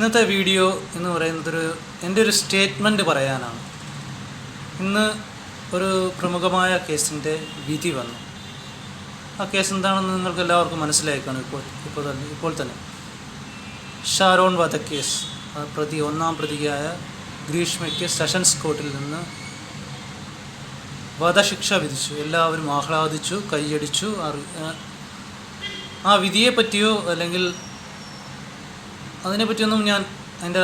ഇന്നത്തെ വീഡിയോ എന്ന് പറയുന്നത് ഒരു എന്റെ ഒരു സ്റ്റേറ്റ്മെന്റ് പറയാനാണ്. ഇന്ന് ഒരു പ്രമുഖമായ കേസിന്റെ വിധി വന്നു. ആ കേസ് എന്താണെന്ന് നിങ്ങൾക്ക് എല്ലാവർക്കും മനസ്സിലായി കാണും ഇപ്പോൾ ഇപ്പോൾ തന്നെ ഇപ്പോൾ തന്നെ. ഷാരോൺ വധക്കേസ് കേസ് പ്രതി ഒന്നാം പ്രതിയായ ഗ്രീഷ്മയ്ക്ക് സെഷൻസ് കോർട്ടിൽ നിന്ന് വധശിക്ഷ വിധിച്ചു. എല്ലാവരും ആഹ്ലാദിച്ചു കൈയടിച്ചു ആ- ആ വിധിയെ പറ്റിയോ അല്ലെങ്കിൽ അതിനെപ്പറ്റിയൊന്നും ഞാൻ അതിന്റെ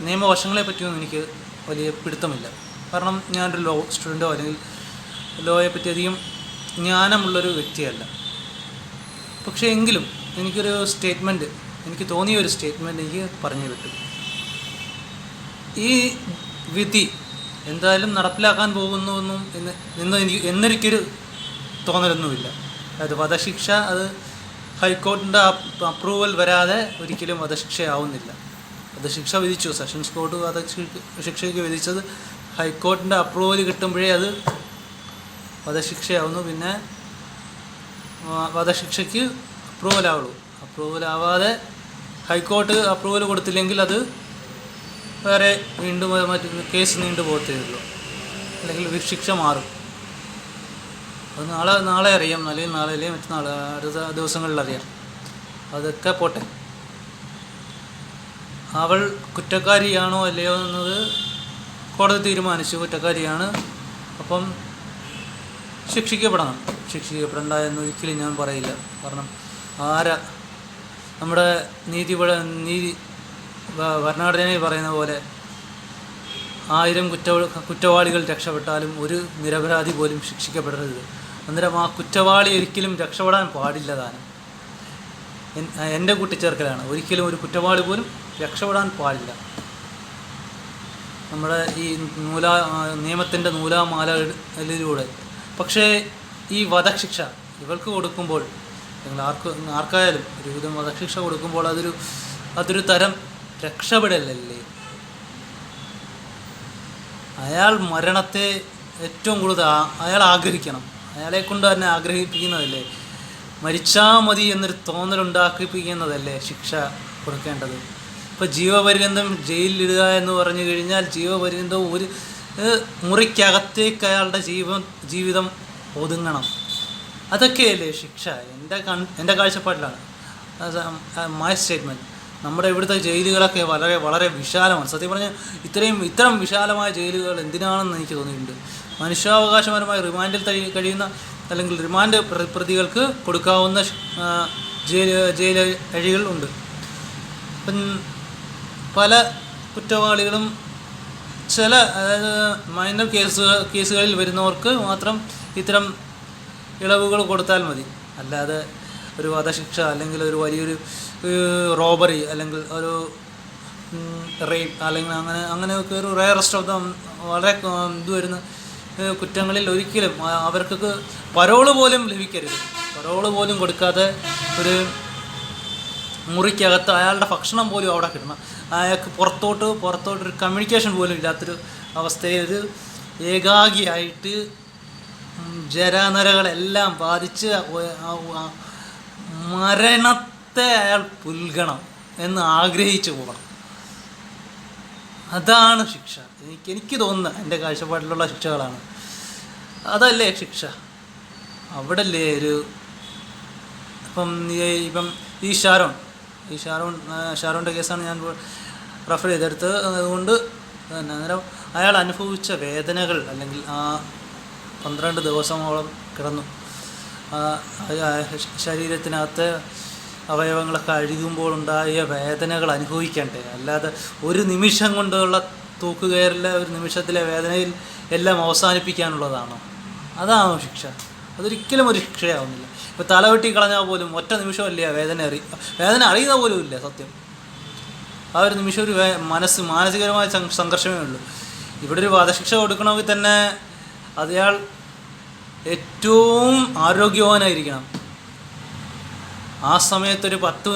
നിയമവശങ്ങളെ പറ്റിയൊന്നും എനിക്ക് വലിയ പിടുത്തമില്ല. കാരണം ഞാനൊരു ലോ സ്റ്റുഡന്റോ അല്ലെങ്കിൽ ലോയെ പറ്റി അധികം ജ്ഞാനമുള്ളൊരു വ്യക്തിയല്ല. പക്ഷേ എങ്കിലും എനിക്കൊരു സ്റ്റേറ്റ്മെന്റ് എനിക്ക് തോന്നിയ ഒരു സ്റ്റേറ്റ്മെന്റ് എനിക്ക് പറഞ്ഞു കിട്ടും. ഈ വിധി എന്തായാലും നടപ്പിലാക്കാൻ പോകുന്നു എന്നും എന്ന് എന്ന് എനിക്ക് എന്നൊരിക്കൊരു തോന്നലൊന്നുമില്ല. അതായത് വധശിക്ഷ അത് ഹൈക്കോർട്ടിന്റെ അപ്രൂവൽ വരാതെ ഒരിക്കലും വധശിക്ഷയാവുന്നില്ല. വധശിക്ഷ വിധിച്ചു. സെഷൻസ് കോർട്ട് വധശിക്ഷയ്ക്ക് വിധിച്ചത് ഹൈക്കോർട്ടിന്റെ അപ്രൂവൽ കിട്ടുമ്പോഴേ അത് വധശിക്ഷയാവുന്നു. പിന്നെ വധശിക്ഷയ്ക്ക് അപ്രൂവൽ ആവുള്ളൂ അപ്രൂവൽ ആവാതെ ഹൈക്കോർട്ട് അപ്രൂവൽ കൊടുത്തില്ലെങ്കിൽ അത് വേറെ വീണ്ടും അത് മറ്റു കേസ് നീണ്ടു പോകത്തേ ഉള്ളൂ. അല്ലെങ്കിൽ ശിക്ഷ മാറും. അത് നാളെ നാളെ അറിയാം. അല്ലെങ്കിൽ നാളെ അല്ലെങ്കിൽ മറ്റന്നാളെ അടുത്ത ദിവസങ്ങളിൽ അറിയാം. അതൊക്കെ പോട്ടെ. അവൾ കുറ്റക്കാരിയാണോ അല്ലയോ എന്നത് കോടതി തീരുമാനിച്ചു. കുറ്റക്കാരിയാണ്. അപ്പം ശിക്ഷിക്കപ്പെടണം. ശിക്ഷിക്കപ്പെടണ്ട എന്ന് ഒരിക്കലും ഞാൻ പറയില്ല. കാരണം ആരാ നമ്മുടെ നീതി നീതി ഭരണഘടനയിൽ പറയുന്ന പോലെ ആയിരം കുറ്റ കുറ്റവാളികൾ രക്ഷപ്പെട്ടാലും ഒരു നിരപരാധി പോലും ശിക്ഷിക്കപ്പെടരുത്. അന്നേരം ആ കുറ്റവാളി ഒരിക്കലും രക്ഷപ്പെടാൻ പാടില്ല താനും. എൻ- എന്റെ കൂട്ടിച്ചേർക്കലാണ്. ഒരിക്കലും ഒരു കുറ്റവാളി പോലും രക്ഷപ്പെടാൻ പാടില്ല. നമ്മുടെ ഈ നൂലാ നിയമത്തിന്റെ നൂലാമാലയിലൂടെ പക്ഷേ ഈ വധശിക്ഷ ഇവർക്ക് കൊടുക്കുമ്പോൾ നിങ്ങൾ ആർക്ക് ആർക്കായാലും ഒരുവിധം വധശിക്ഷ കൊടുക്കുമ്പോൾ അതൊരു അതൊരു തരം രക്ഷപ്പെടലല്ലേ? അയാൾ മരണത്തെ ഏറ്റവും കൂടുതൽ അയാൾ ആഗ്രഹിക്കണം. അയാളെ കൊണ്ട് തന്നെ ആഗ്രഹിപ്പിക്കുന്നതല്ലേ? മരിച്ചാൽ മതി എന്നൊരു തോന്നലുണ്ടാക്കിപ്പിക്കുന്നതല്ലേ ശിക്ഷ കൊടുക്കേണ്ടത്? ഇപ്പോൾ ജീവപര്യന്തം ജയിലിലിടുക എന്ന് പറഞ്ഞു കഴിഞ്ഞാൽ ജീവപര്യന്തം ഒരു മുറിക്കകത്തേക്ക് അയാളുടെ ജീവൻ ജീവിതം ഒതുങ്ങണം. അതൊക്കെയല്ലേ ശിക്ഷ? എന്റെ കൺ എന്റെ കാഴ്ചപ്പാടിലാണ്. മൈ സ്റ്റേറ്റ്മെന്റ് നമ്മുടെ ഇവിടുത്തെ ജയിലുകളൊക്കെ വളരെ വളരെ വിശാലമാണ്. സത്യം പറഞ്ഞാൽ ഇത്രയും ഇത്തരം വിശാലമായ ജയിലുകൾ എന്തിനാണെന്ന് എനിക്ക് തോന്നിയിട്ടുണ്ട്. മനുഷ്യാവകാശപരമായി റിമാൻഡിൽ കഴി- കഴിയുന്ന അല്ലെങ്കിൽ റിമാൻഡ് പ്ര- പ്രതികൾക്ക് കൊടുക്കാവുന്ന ജയിൽ ജയിൽ അഴികൾ ഉണ്ട്. പല കുറ്റവാളികളും ചില അതായത് മൈനർ കേസ് കേസുകളിൽ വരുന്നവർക്ക് മാത്രം ഇത്തരം ഇളവുകൾ കൊടുത്താൽ മതി. അല്ലാതെ ഒരു വധശിക്ഷ അല്ലെങ്കിൽ ഒരു വലിയൊരു റോബറി അല്ലെങ്കിൽ ഒരു റേപ്പ് അല്ലെങ്കിൽ അങ്ങനെ അങ്ങനെയൊക്കെ ഒരു റയറസ്റ്റ് ഓഫ് ദ വളരെ ഇത് വരുന്ന കുറ്റങ്ങളിൽ ഒരിക്കലും അവർക്ക് പരോൾ പോലും ലഭിക്കരുത്. പരോൾ പോലും കൊടുക്കാതെ ഒരു മുറിക്കകത്ത് അയാളുടെ ഭക്ഷണം പോലും അവിടെ കിട്ടണം. അയാൾക്ക് പുറത്തോട്ട് പുറത്തോട്ട് ഒരു കമ്മ്യൂണിക്കേഷൻ പോലും ഇല്ലാത്തൊരു അവസ്ഥയിൽ ഒരു ഏകാഗിയായിട്ട് ജരാനരകളെല്ലാം ബാധിച്ച് മരണത്തെ അയാൾ പുൽകണം എന്ന് ആഗ്രഹിച്ചു പോകണം. അതാണ് ശിക്ഷ. എനിക്ക് എനിക്ക് തോന്നുന്ന എന്റെ കാഴ്ചപ്പാടിലുള്ള ശിക്ഷകളാണ്. അതല്ലേ ശിക്ഷ? അവിടെ അല്ലേ ഒരു ഇപ്പം ഇപ്പം ഈ ഷാരോൺ ഈ ഷാരോൺ ഷാരോണിന്റെ കേസാണ് ഞാൻ റെഫർ ചെയ്തെടുത്ത് അതുകൊണ്ട് തന്നെ അന്നേരം അയാൾ അനുഭവിച്ച വേദനകൾ അല്ലെങ്കിൽ ആ പന്ത്രണ്ട് ദിവസമോളം കിടന്നു. ശരീരത്തിനകത്ത് അവയവങ്ങളൊക്കെ അഴുകുമ്പോൾ ഉണ്ടായ വേദനകൾ അനുഭവിക്കണ്ടേ? അല്ലാതെ ഒരു നിമിഷം കൊണ്ടുള്ള തൂക്കുകയറിലെ ഒരു നിമിഷത്തിലെ വേദനയിൽ എല്ലാം അവസാനിപ്പിക്കാനുള്ളതാണോ? അതാണോ ശിക്ഷ. അതൊരിക്കലും ഒരു ശിക്ഷയാവുന്നില്ല. ഇപ്പോൾ തലവെട്ടി കളഞ്ഞാൽ പോലും ഒറ്റ നിമിഷമല്ലേ വേദന അറി വേദന അറിയുന്ന പോലും ഇല്ല സത്യം. ആ ഒരു നിമിഷം ഒരു മനസ്സ് മാനസികമായ സംഘർഷമേ ഉള്ളൂ. ഇവിടെ ഒരു വധശിക്ഷ കൊടുക്കണമെങ്കിൽ തന്നെ അയാൾ ഏറ്റവും ആരോഗ്യവാനായിരിക്കണം. ആ സമയത്തൊരു പത്ത്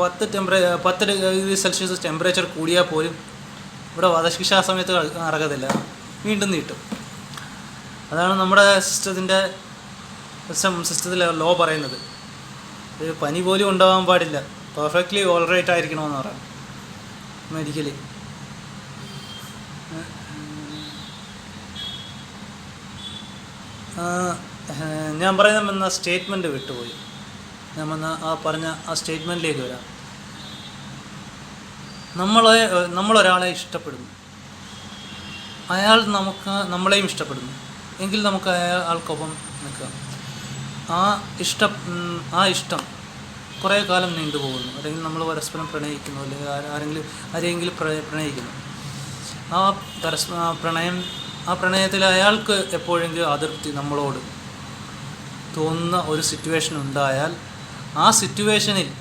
പത്ത് ടെമ്പറേ പത്ത് ഡിഗ്രി സെൽഷ്യസ് ടെമ്പറേച്ചർ കൂടിയാൽ പോലും ഇവിടെ വധശിക്ഷ ആ സമയത്ത് അറകത്തില്ല വീണ്ടും നീട്ടും. അതാണ് നമ്മുടെ സിസ്റ്റത്തിന്റെ സിസ്റ്റം സിസ്റ്റത്തിലെ ലോ പറയുന്നത്. ഒരു പനി പോലും ഉണ്ടാവാൻ പാടില്ല. പെർഫെക്റ്റ്ലി ഓൾറൈറ്റ് ആയിരിക്കണമെന്ന് പറയാം. മെഡിക്കലി ഞാൻ പറയുന്ന സ്റ്റേറ്റ്മെന്റ് വിട്ടുപോയി. വന്ന ആ പറഞ്ഞ ആ സ്റ്റേറ്റ്മെന്റിലേക്ക് വരാം. നമ്മളെ നമ്മളൊരാളെ ഇഷ്ടപ്പെടുന്നു. അയാൾ നമുക്ക് നമ്മളെയും ഇഷ്ടപ്പെടുന്നു. എങ്കിൽ നമുക്ക് അയാൾക്കൊപ്പം നിൽക്കാം. ആ ഇഷ്ടം ആ ഇഷ്ടം കുറേ കാലം നീണ്ടുപോകുന്നു അല്ലെങ്കിൽ നമ്മൾ പരസ്പരം പ്രണയിക്കുന്നു അല്ലെങ്കിൽ ആരെ- ആരെങ്കിലും ആരെങ്കിലും പ്ര- പ്രണയിക്കുന്നു. ആ പരസ്പ പ്രണയം ആ പ്രണയത്തിൽ അയാൾക്ക് എപ്പോഴെങ്കിലും അതൃപ്തി നമ്മളോട് തോന്നുന്ന ഒരു സിറ്റുവേഷൻ ഉണ്ടായാൽ ആ സിറ്റുവേഷനിൽ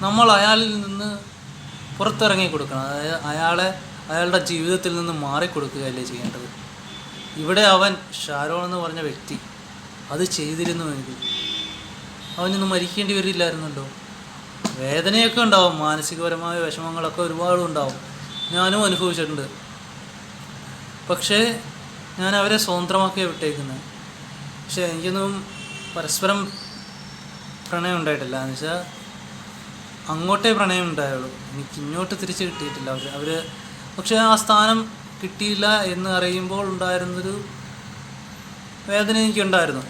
നമ്മൾ അയാളിൽ നിന്ന് പുറത്തിറങ്ങി കൊടുക്കണം. അതായത് അയാളെ അയാളുടെ ജീവിതത്തിൽ നിന്ന് മാറിക്കൊടുക്കുകയല്ലേ ചെയ്യേണ്ടത്? ഇവിടെ അവൻ ഷാരോൺ എന്ന് പറഞ്ഞ വ്യക്തി അത് ചെയ്തിരുന്നുവെങ്കിൽ അവനൊന്നും മരിക്കേണ്ടി വരില്ലായിരുന്നല്ലോ. വേദനയൊക്കെ ഉണ്ടാവും. മാനസികപരമായ വിഷമങ്ങളൊക്കെ ഒരുപാട് ഉണ്ടാവും. ഞാനും അനുഭവിച്ചിട്ടുണ്ട്. പക്ഷേ ഞാൻ അവരെ സ്വതന്ത്രമാക്കിയാണ് വിട്ടേക്കുന്നത് പക്ഷേ എനിക്കൊന്നും പരസ്പരം പ്രണയം ഉണ്ടായിട്ടില്ല. എന്ന് വെച്ചാൽ അങ്ങോട്ടേ പ്രണയം ഉണ്ടായുള്ളൂ. എനിക്ക് ഇങ്ങോട്ട് തിരിച്ച് കിട്ടിയിട്ടില്ല. അവർ അവർ പക്ഷേ ആ സ്ഥാനം കിട്ടിയില്ല എന്ന് അറിയുമ്പോൾ ഉണ്ടായിരുന്നൊരു വേദന എനിക്കുണ്ടായിരുന്നു.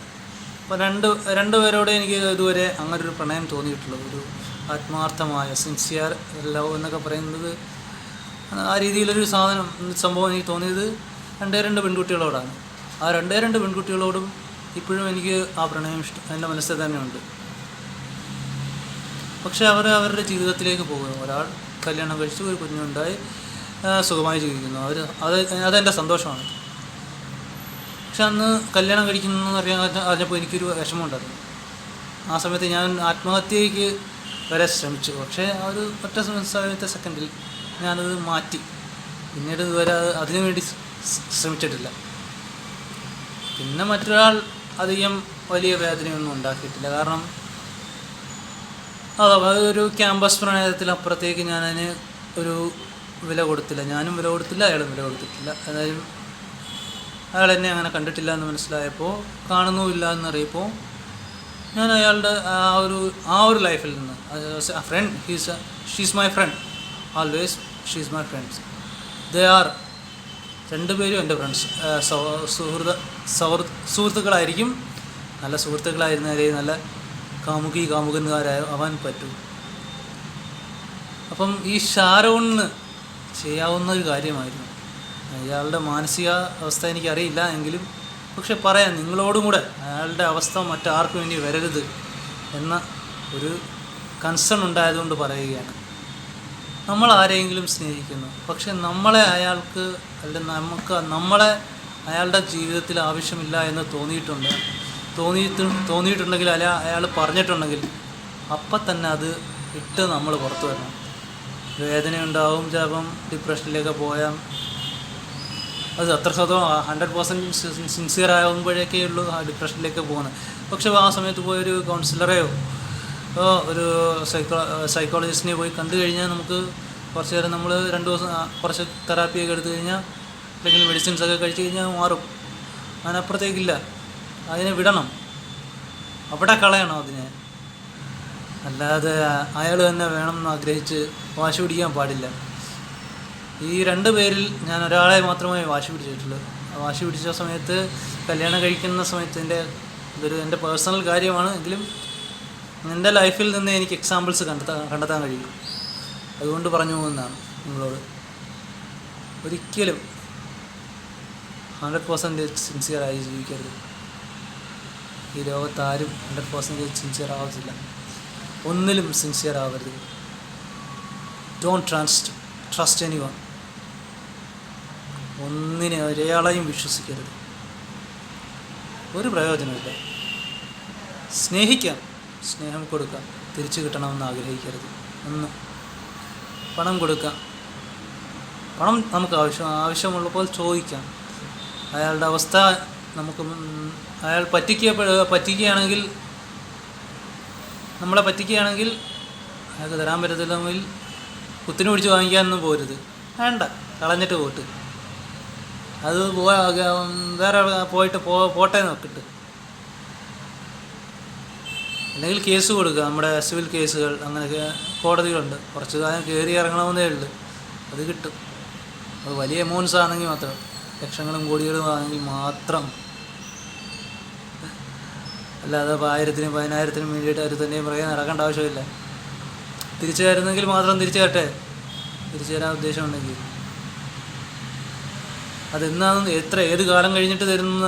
അപ്പോൾ രണ്ട് രണ്ടുപേരോടെ എനിക്ക് ഇതുവരെ അങ്ങനെ ഒരു പ്രണയം തോന്നിയിട്ടുള്ളൂ. ഒരു ആത്മാർത്ഥമായ സിൻസിയർ ലവ് എന്നൊക്കെ പറയുന്നത് ആ രീതിയിലൊരു സാധനം സംഭവം എനിക്ക് തോന്നിയത് രണ്ടേ രണ്ട് പെൺകുട്ടികളോടാണ്. ആ രണ്ടേ രണ്ട് പെൺകുട്ടികളോടും ഇപ്പോഴും എനിക്ക് ആ പ്രണയം ഇഷ്ടം എന്റെ മനസ്സിൽ തന്നെയുണ്ട്. പക്ഷേ അവർ അവരുടെ ജീവിതത്തിലേക്ക് പോകുന്നു. ഒരാൾ കല്യാണം കഴിച്ച് ഒരു കുഞ്ഞുണ്ടായി സുഖമായി ജീവിക്കുന്നു. അവർ അത് അതെന്റെ സന്തോഷമാണ്. പക്ഷെ അന്ന് കല്യാണം കഴിക്കുന്നു എന്ന് അറിയാൻ അറിഞ്ഞപ്പോൾ എനിക്കൊരു വിഷമമുണ്ടായിരുന്നു. ആ സമയത്ത് ഞാൻ ആത്മഹത്യയ്ക്ക് വരെ ശ്രമിച്ചു. പക്ഷേ ആ ഒരു ഒറ്റ സമയത്തെ സെക്കൻഡിൽ ഞാനത് മാറ്റി. പിന്നീട് ഇതുവരെ അത് അതിനു വേണ്ടി ശ്രമിച്ചിട്ടില്ല. പിന്നെ മറ്റൊരാൾ അധികം വലിയ വേദനയൊന്നും ഉണ്ടാക്കിയിട്ടില്ല. കാരണം അതെ അതൊരു ക്യാമ്പസ് പ്രണയത്തിൽ അപ്പുറത്തേക്ക് ഞാൻ ഞാനതിന് ഒരു വില കൊടുത്തില്ല. ഞാനും വില കൊടുത്തില്ല അയാളും വില കൊടുത്തിട്ടില്ല. അതായത് അയാൾ എന്നെ അങ്ങനെ കണ്ടിട്ടില്ല എന്ന് മനസ്സിലായപ്പോൾ കാണുന്നുമില്ല എന്നറിയപ്പോൾ ഞാൻ അയാളുടെ ആ ഒരു ആ ഒരു ലൈഫിൽ നിന്ന് friend he's she's my friend always she's my friends they are രണ്ടുപേരും എന്റെ ഫ്രണ്ട്സ് സുഹൃത്ത് സൗഹൃദ സുഹൃത്തുക്കളായിരിക്കും. നല്ല സുഹൃത്തുക്കളായിരുന്നാലേ നല്ല കാമുകി കാമുകന്മാരായ അവൻ പറ്റൂ. അപ്പം ഈ ഷാരോണിന് ചെയ്യാവുന്ന ഒരു കാര്യമായിരുന്നു. അയാളുടെ മാനസിക അവസ്ഥ എനിക്കറിയില്ല എങ്കിലും പക്ഷെ പറയാം നിങ്ങളോടും കൂടെ അയാളുടെ അവസ്ഥ മറ്റാർക്കും ഇനി വരരുത് എന്ന ഒരു കൺസേൺ ഉണ്ടായതുകൊണ്ട് പറയുകയാണ്. നമ്മൾ ആരെയെങ്കിലും സ്നേഹിക്കുന്നു. പക്ഷെ നമ്മളെ അയാൾക്ക് അല്ലെ നമുക്ക് നമ്മളെ അയാളുടെ ജീവിതത്തിൽ ആവശ്യമില്ല എന്ന് തോന്നിയിട്ടുണ്ട്. തോന്നിയിട്ട് തോന്നിയിട്ടുണ്ടെങ്കിൽ അല്ല അയാൾ പറഞ്ഞിട്ടുണ്ടെങ്കിൽ അപ്പം തന്നെ അത് ഇട്ട് നമ്മൾ പുറത്തു വരണം. വേദനയുണ്ടാവും ചിലപ്പം ഡിപ്രഷനിലേക്ക് പോയാൽ. അത് അത്ര ശതം ഹൺഡ്രഡ് പെർസെന്റ് സിൻസിയർ ആകുമ്പോഴേക്കേ ഉള്ളൂ ആ ഡിപ്രഷനിലേക്ക് പോകുന്നത്. പക്ഷേ ആ സമയത്ത് പോയൊരു കൗൺസിലറെയോ ഒരു സൈക്കോ സൈക്കോളജിസ്റ്റിനെ പോയി കണ്ടു കഴിഞ്ഞാൽ നമുക്ക് കുറച്ച് നേരം നമ്മൾ രണ്ട് ദിവസം കുറച്ച് തെറാപ്പിയൊക്കെ എടുത്തു കഴിഞ്ഞാൽ അല്ലെങ്കിൽ മെഡിസിൻസ് ഒക്കെ കഴിച്ചു കഴിഞ്ഞാൽ മാറും. അതിനപ്പുറത്തേക്കില്ല. അതിനെ വിടണം. അവിടെ കളയണം അതിനെ. അല്ലാതെ അയാൾ തന്നെ വേണം എന്ന് ആഗ്രഹിച്ച് വാശി പിടിക്കാൻ പാടില്ല. ഈ രണ്ട് പേരിൽ ഞാൻ ഒരാളെ മാത്രമേ വാശി പിടിച്ചിട്ടുള്ളൂ. വാശി പിടിച്ച സമയത്ത് കല്യാണം കഴിക്കുന്ന സമയത്ത് എന്റെ ഇതൊരു എന്റെ പേഴ്സണൽ കാര്യമാണ്. എങ്കിലും എന്റെ ലൈഫിൽ നിന്ന് എനിക്ക് എക്സാമ്പിൾസ് കണ്ടെത്താൻ കണ്ടെത്താൻ കഴിയും. അതുകൊണ്ട് പറഞ്ഞു പോകുന്നതാണ് നിങ്ങളോട്. ഒരിക്കലും ഹൺഡ്രഡ് പെർസെന്റേജ് സിൻസിയറായി ജീവിക്കരുത്. ഈ ലോകത്ത് ആരും ഹൺഡ്രഡ് പെർസെന്റേജ് സിൻസിയർ ആവത്തില്ല. ഒന്നിലും സിൻസിയർ ആവരുത്. Don't trust trust anyone ഒന്നിനെ ഒരാളെയും വിശ്വസിക്കരുത്. ഒരു പ്രയോജനമില്ല സ്നേഹിക്കാം സ്നേഹം കൊടുക്കാം തിരിച്ചു കിട്ടണമെന്ന് ആഗ്രഹിക്കരുത്. ഒന്ന് പണം കൊടുക്കാം. പണം നമുക്ക് ആവശ്യം ആവശ്യമുള്ളപ്പോൾ ചോദിക്കാം. അയാളുടെ അവസ്ഥ നമുക്ക് അയാൾ പറ്റിക്ക പറ്റിക്കുകയാണെങ്കിൽ നമ്മളെ പറ്റിക്കുകയാണെങ്കിൽ അയാൾക്ക് തരാൻ പറ്റത്തില്ലെങ്കിൽ കുത്തിന് പിടിച്ച് വാങ്ങിക്കാനൊന്നും പോരുത്. വേണ്ട കളഞ്ഞിട്ട് പോട്ട്. അത് പോ വേറെ പോയിട്ട് പോ പോട്ടെ നോക്കിട്ട് അല്ലെങ്കിൽ കേസ് കൊടുക്കുക നമ്മുടെ സിവിൽ കേസുകൾ അങ്ങനെയൊക്കെ കോടതികളുണ്ട്. കുറച്ച് കാലം കയറി ഇറങ്ങണമെന്നേ ഉള്ളൂ. അത് കിട്ടും. അത് വലിയ എമൗണ്ട്സ് ആണെങ്കിൽ മാത്രം ലക്ഷങ്ങളും കോടികളും ആണെങ്കിൽ മാത്രം അല്ലാതെ ഇപ്പോൾ ആയിരത്തിനും പതിനായിരത്തിനും വേണ്ടിയിട്ട് അവർ തന്നെയും പറയാൻ നടക്കേണ്ട ആവശ്യമില്ല. തിരിച്ചു തരുന്നെങ്കിൽ മാത്രം തിരിച്ചു തരട്ടെ. തിരിച്ചു തരാൻ ഉദ്ദേശമുണ്ടെങ്കിൽ. അതെന്നാന്ന് എത്ര ഏത് കാലം കഴിഞ്ഞിട്ട് തരുന്ന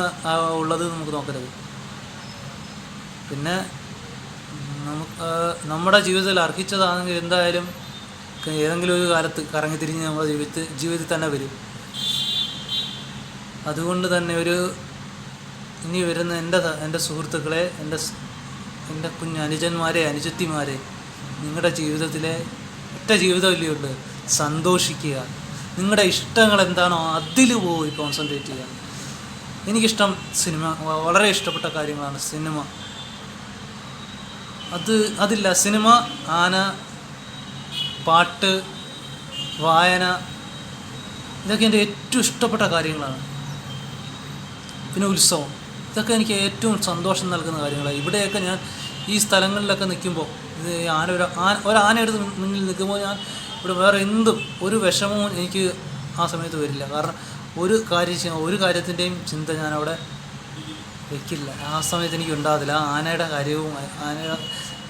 ഉള്ളത് നമുക്ക് നോക്കരുത്. പിന്നെ നമുക്ക് നമ്മുടെ ജീവിതത്തിൽ അർഹിച്ചതാണെങ്കിൽ എന്തായാലും ഏതെങ്കിലും ഒരു കാലത്ത് കറങ്ങി തിരിഞ്ഞ് നമ്മുടെ ജീവിതത്തിൽ ജീവിതത്തിൽ തന്നെ വരും. അതുകൊണ്ട് തന്നെ ഒരു ഇനി വരുന്ന എന്റെ എന്റെ സുഹൃത്തുക്കളെ എന്റെ എന്റെ കുഞ്ഞ് അനുജന്മാരെ അനുജത്തിമാരെ നിങ്ങളുടെ ജീവിതത്തിലെ ഒറ്റ ജീവിതമല്ലേ ഉണ്ട് സന്തോഷിക്കുക. നിങ്ങളുടെ ഇഷ്ടങ്ങൾ എന്താണോ അതിൽ പോയി കോൺസെൻട്രേറ്റ് ചെയ്യുക. എനിക്കിഷ്ടം സിനിമ വളരെ ഇഷ്ടപ്പെട്ട കാര്യങ്ങളാണ് സിനിമ. അത് അതില്ല. സിനിമ ആന പാട്ട് വായന ഇതൊക്കെ എന്റെ ഏറ്റവും ഇഷ്ടപ്പെട്ട കാര്യങ്ങളാണ്. പിന്നെ ഉത്സവം. ഇതൊക്കെ എനിക്ക് ഏറ്റവും സന്തോഷം നൽകുന്ന കാര്യങ്ങളാണ് ഇവിടെയൊക്കെ ഞാൻ ഈ സ്ഥലങ്ങളിലൊക്കെ നിൽക്കുമ്പോൾ ഇത് ആന ഒരു ആന ഒരു ആനയെടുത്ത് മുന്നിൽ നിൽക്കുമ്പോൾ ഞാൻ ഇവിടെ വേറെ എന്തും ഒരു വിഷമവും എനിക്ക് ആ സമയത്ത് വരില്ല. കാരണം ഒരു കാര്യം ഒരു കാര്യത്തിന്റെയും ചിന്ത ഞാൻ അവിടെ വെക്കില്ല. ആ സമയത്ത് എനിക്ക് ഉണ്ടാകത്തില്ല. ആ ആനയുടെ കാര്യവും ആനയുടെ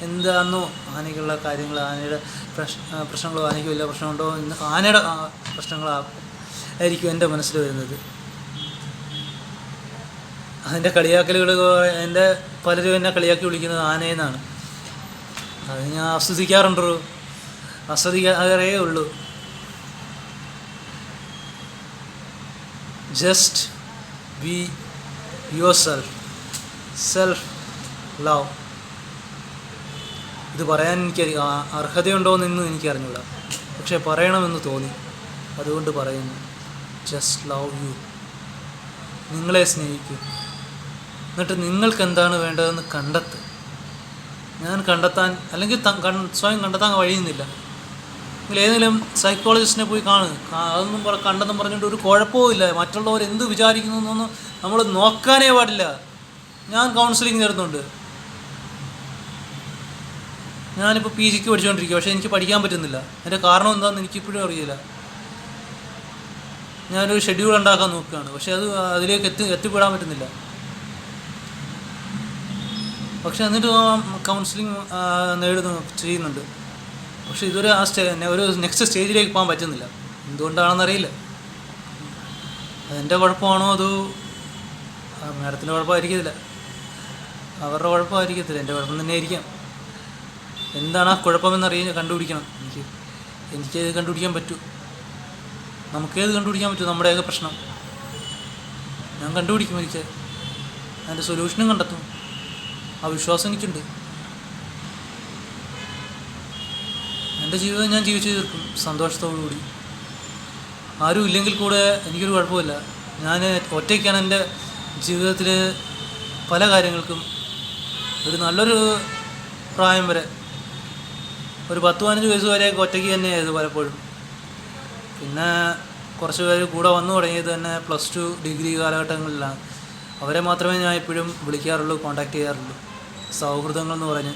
എന്താണെന്നോ ആനയ്ക്കുള്ള കാര്യങ്ങൾ ആനയുടെ പ്രശ്ന പ്രശ്നങ്ങളോ ആനയ്ക്ക് വലിയ പ്രശ്നമുണ്ടോ എന്ന് ആനയുടെ പ്രശ്നങ്ങളായിരിക്കും എന്റെ മനസ്സിൽ വരുന്നത്. അതിന്റെ കളിയാക്കലുകൾ എന്റെ പലരും എന്നെ കളിയാക്കി വിളിക്കുന്നത് ആനയെന്നാണ്. അത് ഞാൻ ആസ്വദിക്കാറുണ്ടോ ആസ്വദിക്കാറേ ഉള്ളൂ. Just be yourself self love ഇത് പറയാൻ എനിക്ക് അർഹതയുണ്ടോയെന്ന് എനിക്കറിഞ്ഞൂടാ. പക്ഷേ പറയണമെന്ന് തോന്നി. അതുകൊണ്ട് പറയുന്നു. ജസ്റ്റ് ലവ് യു നിങ്ങളെ സ്നേഹിക്കൂ. എന്നിട്ട് നിങ്ങൾക്ക് എന്താണ് വേണ്ടതെന്ന് കണ്ടെത്തുക ഞാൻ കണ്ടെത്താൻ അല്ലെങ്കിൽ സ്വയം കണ്ടെത്താൻ കഴിയുന്നില്ല നിങ്ങൾ ഏതെങ്കിലും സൈക്കോളജിസ്റ്റിനെ പോയി കാണുക അതൊന്നും പറ കണ്ടെന്നും പറഞ്ഞിട്ട് ഒരു കുഴപ്പവും ഇല്ല. മറ്റുള്ളവർ എന്ത് വിചാരിക്കുന്നു എന്നൊന്നും നമ്മൾ നോക്കാനേ പാടില്ല. ഞാൻ കൗൺസിലിംഗ് തരുന്നുണ്ട് ഞാനിപ്പോൾ പി ജിക്ക് പഠിച്ചുകൊണ്ടിരിക്കുക പക്ഷേ എനിക്ക് പഠിക്കാൻ പറ്റുന്നില്ല. അതിന്റെ കാരണം എന്താണെന്ന് എനിക്കിപ്പോഴും അറിയില്ല. ഞാനൊരു ഷെഡ്യൂൾ ഉണ്ടാക്കാൻ നോക്കുകയാണ്. പക്ഷേ അത് അതിലേക്ക് എത്തി എത്തിപ്പെടാൻ പറ്റുന്നില്ല. പക്ഷെ എന്നിട്ട് കൗൺസിലിംഗ് നേടുന്നു ചെയ്യുന്നുണ്ട്. പക്ഷെ ഇതൊരു ആ സ്റ്റേ ഒരു നെക്സ്റ്റ് സ്റ്റേജിലേക്ക് പോകാൻ പറ്റുന്നില്ല. എന്തുകൊണ്ടാണെന്നറിയില്ല. അതെന്റെ കുഴപ്പമാണോ? അതോ മാഡത്തിന്റെ കുഴപ്പമായിരിക്കത്തില്ല. അവരുടെ കുഴപ്പമായിരിക്കത്തില്ല. എന്റെ കുഴപ്പം തന്നെ ആയിരിക്കാം എന്താണ് ആ കുഴപ്പമെന്നറിയാൻ കണ്ടുപിടിക്കണം. എനിക്ക് എനിക്കേത് കണ്ടുപിടിക്കാൻ പറ്റൂ. നമുക്കേത് കണ്ടുപിടിക്കാൻ പറ്റും? നമ്മുടെയൊക്കെ പ്രശ്നം. ഞാൻ കണ്ടുപിടിക്കും എനിക്ക് അതിന്റെ സൊല്യൂഷനും കണ്ടെത്തും. ആ വിശ്വാസം എനിക്കുണ്ട്. എന്റെ ജീവിതം ഞാൻ ജീവിച്ചു തീർക്കും സന്തോഷത്തോടു കൂടി ആരും ഇല്ലെങ്കിൽ കൂടെ എനിക്കൊരു കുഴപ്പമില്ല. ഞാൻ ഒറ്റയ്ക്കാണ് എന്റെ ജീവിതത്തിൽ പല കാര്യങ്ങൾക്കും ഒരു നല്ലൊരു പ്രായം വരെ. ഒരു പത്ത് പതിനഞ്ച് വയസ്സ് വരെയൊക്കെ ഒറ്റയ്ക്ക് തന്നെയായിരുന്നു പലപ്പോഴും. പിന്നെ കുറച്ച് പേര് കൂടെ വന്നു തുടങ്ങിയത് തന്നെ പ്ലസ് ടു ഡിഗ്രി കാലഘട്ടങ്ങളിലാണ്. അവരെ മാത്രമേ ഞാൻ എപ്പോഴും വിളിക്കാറുള്ളൂ കോണ്ടാക്ട് ചെയ്യാറുള്ളൂ. സൗഹൃദങ്ങൾ എന്ന് പറഞ്ഞ്.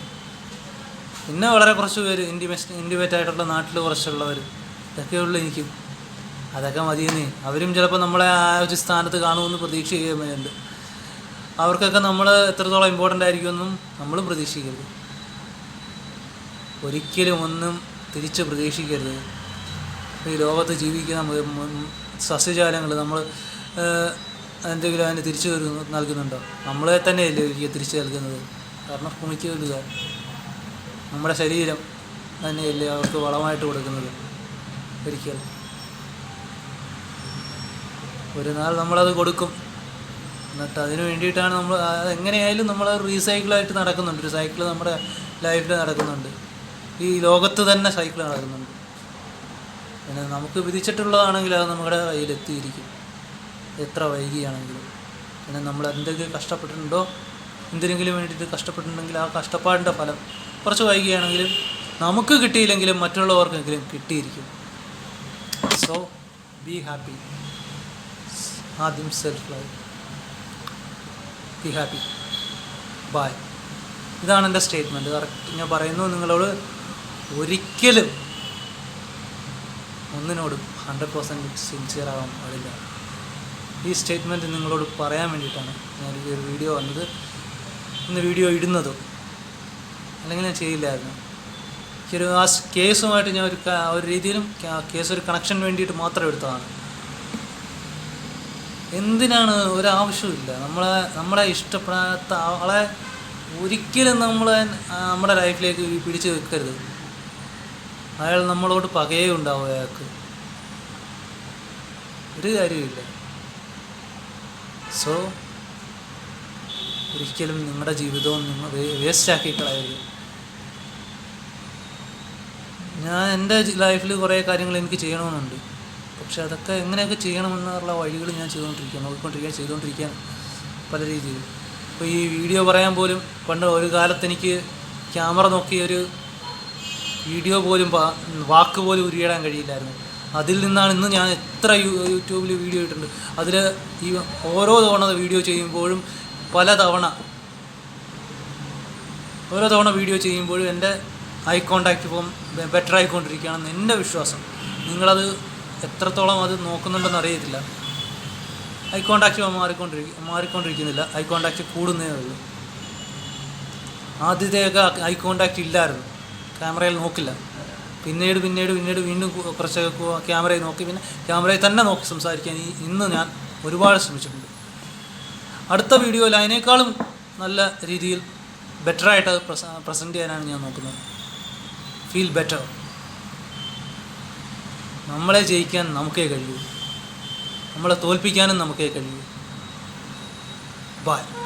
പിന്നെ വളരെ കുറച്ച് പേര് ഇന്റിമേറ്റ് ഇന്റിമേറ്റ് ആയിട്ടുള്ള നാട്ടിൽ കുറച്ചുള്ളവർ ഇതൊക്കെ ഉള്ളൂ എനിക്കും. അതൊക്കെ മതിയെന്നേ. അവരും ചിലപ്പോൾ നമ്മളെ ആ ഒരു സ്ഥാനത്ത് കാണുമെന്ന് പ്രതീക്ഷ ചെയ്യുന്നുണ്ട് അവർക്കൊക്കെ നമ്മൾ എത്രത്തോളം ഇമ്പോർട്ടന്റ് ആയിരിക്കുമെന്നും നമ്മളും പ്രതീക്ഷിക്കരുത്. ഒരിക്കലും ഒന്നും തിരിച്ച് പ്രതീക്ഷിക്കരുത്. ഈ ലോകത്ത് ജീവിക്കുന്ന സസ്യജാലങ്ങൾ നമ്മൾ എന്തെങ്കിലും അതിന് തിരിച്ചു നൽകുന്നു- നൽകുന്നുണ്ടോ? നമ്മളെ തന്നെയല്ലേ ഒരിക്കൽ തിരിച്ചു നൽകുന്നത്. കാരണം കുണിക്കുക നമ്മുടെ ശരീരം തന്നെയല്ലേ അവർക്ക് വളമായിട്ട് കൊടുക്കുന്നത്. ഒരിക്കൽ. ഒരു നാൾ നമ്മളത് കൊടുക്കും. എന്നിട്ട് അതിന് വേണ്ടിയിട്ടാണ് നമ്മൾ എങ്ങനെയായാലും നമ്മൾ റീസൈക്കിളായിട്ട് നടക്കുന്നുണ്ട്. ഒരു സൈക്കിൾ നമ്മുടെ ലൈഫിൽ നടക്കുന്നുണ്ട്. ഈ ലോകത്ത് തന്നെ സൈക്കിൾ നടക്കുന്നുണ്ട്. പിന്നെ നമുക്ക് വിധിച്ചിട്ടുള്ളതാണെങ്കിൽ അത് നമ്മുടെ കയ്യിലെത്തിയിരിക്കും. എത്ര വൈകിയാണെങ്കിലും. പിന്നെ നമ്മൾ എന്തൊക്കെ കഷ്ടപ്പെട്ടിട്ടുണ്ടോ എന്തിനെങ്കിലും വേണ്ടിയിട്ട് കഷ്ടപ്പെട്ടിട്ടുണ്ടെങ്കിൽ ആ കഷ്ടപ്പാടിന്റെ ഫലം കുറച്ച് വൈകിയാണെങ്കിലും നമുക്ക് കിട്ടിയില്ലെങ്കിലും മറ്റുള്ളവർക്കെങ്കിലും കിട്ടിയിരിക്കും. സോ ബി ഹാപ്പി ആദ്യം self life be happy bye ഇതാണ് എന്റെ സ്റ്റേറ്റ്മെന്റ് കറക്റ്റ് ഞാൻ പറയുന്നു നിങ്ങളോട് ഒരിക്കലും ഒന്നിനോടും ഹൺഡ്രഡ് പെർസെന്റ് സിൻസിയർ ആവാൻ പാടില്ല. ഈ സ്റ്റേറ്റ്മെന്റ് നിങ്ങളോട് പറയാൻ വേണ്ടിയിട്ടാണ് ഞാൻ ഈ ഒരു വീഡിയോ വന്നത്. ഇന്ന് വീഡിയോ ഇടുന്നതോ അല്ലെങ്കിൽ ഞാൻ ചെയ്യില്ലായിരുന്നു. ഒരു ആ കേസുമായിട്ട് ഞാൻ ഒരു ഒരു രീതിയിലും കേസ് ഒരു കണക്ഷൻ വേണ്ടിയിട്ട് മാത്രം എടുത്തതാണ്. എന്തിനാണ് ഒരാവശ്യമില്ല നമ്മളെ നമ്മളെ ഇഷ്ടപ്പെടാത്ത ആളെ ഒരിക്കലും നമ്മൾ നമ്മുടെ ലൈഫിലേക്ക് പിടിച്ചു വെക്കരുത്. അയാൾ നമ്മളോട് പകയേ ഉണ്ടാവും അയാൾക്ക്. ഒരു കാര്യമില്ല സോ ഒരിക്കലും നിങ്ങളുടെ ജീവിതവും നിങ്ങൾ വേസ്റ്റാക്കി കളയരുത് ഞാൻ എന്റെ ലൈഫിൽ കുറേ കാര്യങ്ങൾ എനിക്ക് ചെയ്യണമെന്നുണ്ട്. പക്ഷെ അതൊക്കെ എങ്ങനെയൊക്കെ ചെയ്യണമെന്നുള്ള വഴികൾ ഞാൻ ചെയ്തുകൊണ്ടിരിക്കുകയാണ് നോക്കിക്കൊണ്ടിരിക്കുകയാണ് ചെയ്തുകൊണ്ടിരിക്കുകയാണ് പല രീതിയിൽ. ഇപ്പോൾ ഈ വീഡിയോ പറയാൻ പോലും പണ്ട് ഒരു കാലത്ത് എനിക്ക് ക്യാമറ നോക്കി ഒരു വീഡിയോ പോലും വാക്ക് പോലും ഉരിയിടാൻ കഴിയില്ലായിരുന്നു. അതിൽ നിന്നാണ് ഇന്ന് ഞാൻ എത്ര യൂട്യൂബിൽ വീഡിയോ ഇട്ടിട്ടുണ്ട്. അതിൽ ഈ ഓരോ തവണ വീഡിയോ ചെയ്യുമ്പോഴും പല തവണ ഓരോ തവണ വീഡിയോ ചെയ്യുമ്പോഴും എന്റെ ഐ കോണ്ടാക്റ്റ് ഇപ്പം ബെറ്റർ ആയിക്കൊണ്ടിരിക്കുകയാണെന്ന് എന്റെ വിശ്വാസം. നിങ്ങളത് എത്രത്തോളം അത് നോക്കുന്നുണ്ടെന്ന് അറിയത്തില്ല. ഐ കോണ്ടാക്റ്റ് മാറിക്കൊണ്ടിരിക്കും മാറിക്കൊണ്ടിരിക്കുന്നില്ല. ഐ കോണ്ടാക്റ്റ് കൂടുന്നേ ഉള്ളൂ. ആദ്യത്തെയൊക്കെ ഐ കോണ്ടാക്റ്റ് ഇല്ലായിരുന്നു. ക്യാമറയിൽ നോക്കില്ല. പിന്നീട് പിന്നീട് പിന്നീട് വീണ്ടും കുറച്ച് കു- ക്യാമറയിൽ നോക്കി പിന്നെ ക്യാമറയിൽ തന്നെ നോക്കി സംസാരിക്കാൻ ഈ ഇന്ന് ഞാൻ ഒരുപാട് ശ്രമിച്ചിട്ടുണ്ട്. അടുത്ത വീഡിയോയിൽ അതിനേക്കാളും നല്ല രീതിയിൽ ബെറ്ററായിട്ട് അത് പ്രസന്റ് ചെയ്യാനാണ് ഞാൻ നോക്കുന്നത്. ഫീൽ ബെറ്റർ നമ്മളെ ജയിക്കാൻ നമുക്കേ കഴിയൂ. നമ്മളെ തോൽപ്പിക്കാനും നമുക്കേ കഴിയൂ. ബൈ